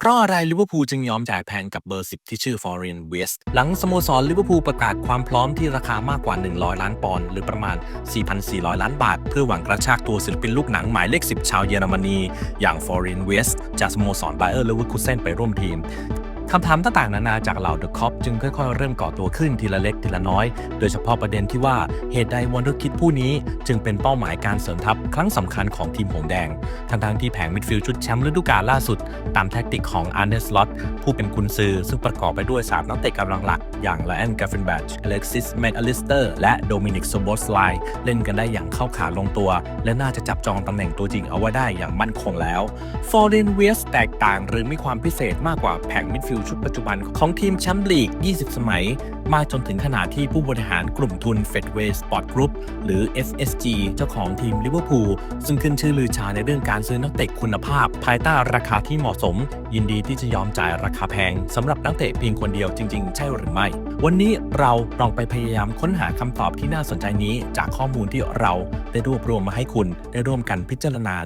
เพราะอะไรลิเวอร์พูลจึงยอมจ่ายแพงกับเบอร์ 10 ที่ชื่อฟอร์เรนเวสหลังสโมสรลิเวอร์พูลประกาศความพร้อมที่ราคามากกว่า 100 ล้านปอนด์หรือประมาณ 4,400 ล้านบาท เพื่อหวังกระชากตัวศิลปินลูกหนังหมายเลข 10 ชาวเยอรมนี อย่างฟอร์เรนเวสจากสโมสรไบเออร์เลเวอร์คูเซนไปร่วมทีม คำถามต่างๆ นานาจากเหล่าเดอะคอปจึงค่อยๆ เริ่มก่อตัวขึ้นทีละเล็กทีละน้อย โดยเฉพาะประเด็นที่ว่าเหตุใดวอนเดอร์คิดผู้นี้ จึงเป็นเป้าหมายการเสริมทัพครั้งสำคัญของทีมหงแดง ทั้งๆที่แผงมิดฟิลด์ชุดแชมป์ฤดูกาลล่าสุด ตามแท็กติกของอาร์เนสลอตผู้เป็นกุนซือซึ่งประกอบไปด้วย3นักเตะกำลังหลักอย่างไลออนกาฟินแบชอเล็กซิสแมคอลิสเตอร์และโดมินิกโซโบสไลเล่นกันได้อย่างเข้าขาลงตัว และน่าจะจับจองตำแหน่งตัวจริงเอาไว้ได้อย่างมั่นคงแล้วฟอร์เรนเวสแตกต่างหรือมีความพิเศษมากกว่าแผงมิดฟิลด์ชุดปัจจุบันของทีมแชมป์ลีก 20 สมัย มากจนถึงขนาดที่ผู้บริหารกลุ่มทุน Fedway Sport Group หรือ FSG เจ้าของทีมลิเวอร์พูลซึ่งขึ้นชื่อลือชาในเรื่องการซื้อนักเตะคุณภาพ ภายใต้ราคาที่เหมาะสม ยินดีที่จะยอมจ่ายราคาแพงสำหรับนักเตะเพียงคนเดียวจริง ๆ ใช่หรือไม่ วันนี้เราลองไปพยายามค้นหาคำตอบที่น่าสนใจนี้ จากข้อมูลที่เราได้รวบรวมมาให้คุณได้ร่วมกันพิจารณา